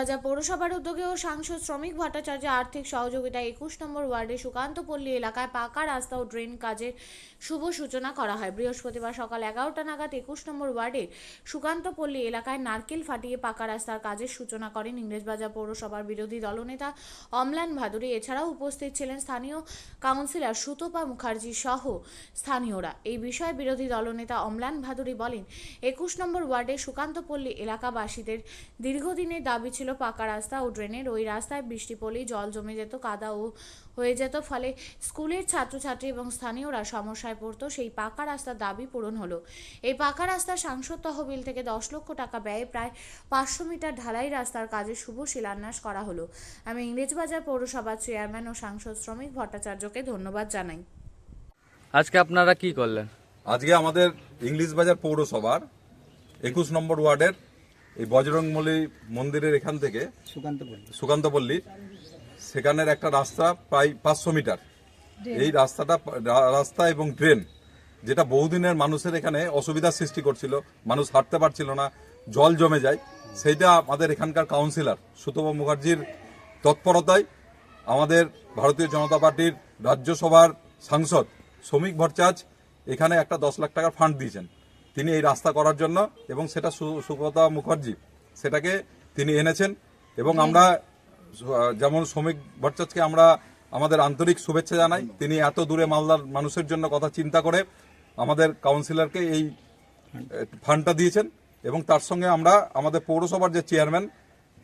ইংরেজবাজার পৌরসভার উদ্যোগে ও সাংসদ শ্রমিক ভট্টাচার্যের আর্থিক সহযোগিতায় একুশ নম্বর ওয়ার্ডে সুকান্তপল্লী এলাকায় পাকা রাস্তা ও ড্রেন কাজের শুভ সূচনা করা হয়। বৃহস্পতিবার সকাল এগারোটা নাগাদ একুশ নম্বর ওয়ার্ডের সুকান্তপল্লী এলাকায় নারকেল ফাটিয়ে পাকা রাস্তার কাজের সূচনা করেন ইংরেজবাজার পৌরসভার বিরোধী দলনেতা অমলান ভাদুরী। এছাড়াও উপস্থিত ছিলেন স্থানীয় কাউন্সিলর সুতপা মুখার্জি সহ স্থানীয়রা। এই বিষয়ে বিরোধী দলনেতা অমলান ভাদুরী বলেন, একুশ নম্বর ওয়ার্ডে সুকান্তপল্লী এলাকাবাসীদের দীর্ঘদিনের দাবি ছিল পাকা রাস্তা ও ড্রেনের। ওই রাস্তায় বৃষ্টি পড়লেই জল জমে যেত কাদা ও হয়ে যেত। ফলে স্কুলের ছাত্রছাত্রী এবং স্থানীয়রা সমস্যায় পড়তো। সেই পাকা রাস্তার দাবি পূরণ হলো। এই পাকা রাস্তা সাংসদ তহবিল থেকে দশ লক্ষ টাকা ব্যয়ে প্রায় পাঁচশো মিটার ঢালাই রাস্তার কাজে শুভ শিলান্যাস করা হলো। আমি ইংরেজবাজার পৌরসভার চেয়ারম্যান ও সাংসদ শ্রমিক ভট্টাচার্যকে ধন্যবাদ জানাই। আজকে আপনারা কি করলেন? আজকে আমাদের ইংলিশ বাজার পৌরসভার একুশ নম্বর ওয়ার্ডের এই বজরংবলী মন্দিরের এখান থেকে সুকান্ত সুকান্তপল্লী সেখানের একটা রাস্তা প্রায় পাঁচশো মিটার। এই রাস্তাটা রাস্তা এবং ড্রেন যেটা বহুদিনের মানুষের এখানে অসুবিধার সৃষ্টি করছিল। মানুষ হাঁটতে পারছিল না জল জমে যায়। সেইটা আমাদের এখানকার কাউন্সিলর সুতপা মুখার্জির তৎপরতায় আমাদের ভারতীয় জনতা পার্টির রাজ্যসভার সাংসদ শ্রমিক ভট্টাচ এখানে একটা দশ লাখ টাকার ফান্ড দিয়েছেন। তিনি এই রাস্তা করার জন্য এবং সেটা সুব্রতা মুখার্জি সেটাকে তিনি এনেছেন এবং আমরা যেমন শ্রমিক ভট্টাচার্যকে আমরা আমাদের আন্তরিক শুভেচ্ছা জানাই। তিনি এত দূরে মালদার মানুষের জন্য কথা চিন্তা করে আমাদের কাউন্সিলরকে এই ফান্ডটা দিয়েছেন এবং তার সঙ্গে আমরা আমাদের পৌরসভার যে চেয়ারম্যান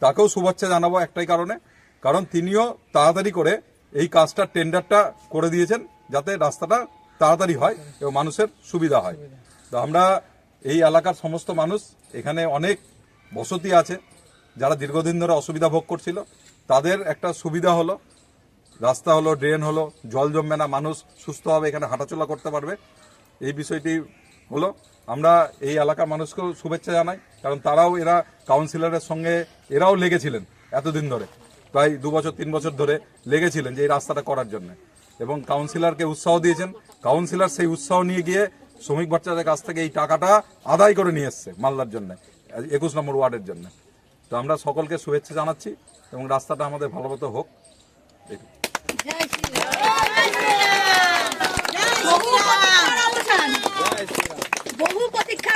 তাকেও শুভেচ্ছা জানাব একটাই কারণে। কারণ তিনিও তাড়াতাড়ি করে এই কাজটা টেন্ডারটা করে দিয়েছেন যাতে রাস্তাটা তাড়াতাড়ি হয় এবং মানুষের সুবিধা হয়। তো আমরা এই এলাকার সমস্ত মানুষ, এখানে অনেক বসতি আছে, যারা দীর্ঘদিন ধরে অসুবিধা ভোগ করছিল। তাদের একটা সুবিধা হলো, রাস্তা হলো, ড্রেন হলো, জল জমবে না, মানুষ সুস্থভাবে এখানে হাঁটাচলা করতে পারবে। এই বিষয়টি হলো, আমরা এই এলাকার মানুষকেও শুভেচ্ছা জানাই, কারণ তারাও এরা কাউন্সিলরের সঙ্গে, এরাও লেগেছিলেন এতদিন ধরে, প্রায় দু বছর, তিন বছর ধরে লেগেছিলেন যে এই রাস্তাটা করার জন্য। এবং কাউন্সিলরকে উৎসাহ দিয়েছেন। কাউন্সিলর সেই উৎসাহ নিয়ে গিয়ে শ্রমিক বাচ্চাদের কাছ থেকে এই টাকাটা আদায় করে নিয়ে এসছে মালদার জন্য, একুশ নম্বর ওয়ার্ডের জন্য। তো আমরা সকলকে শুভেচ্ছা জানাচ্ছি এবং রাস্তাটা আমাদের ভালো মতো হোক বহু প্রতীক্ষার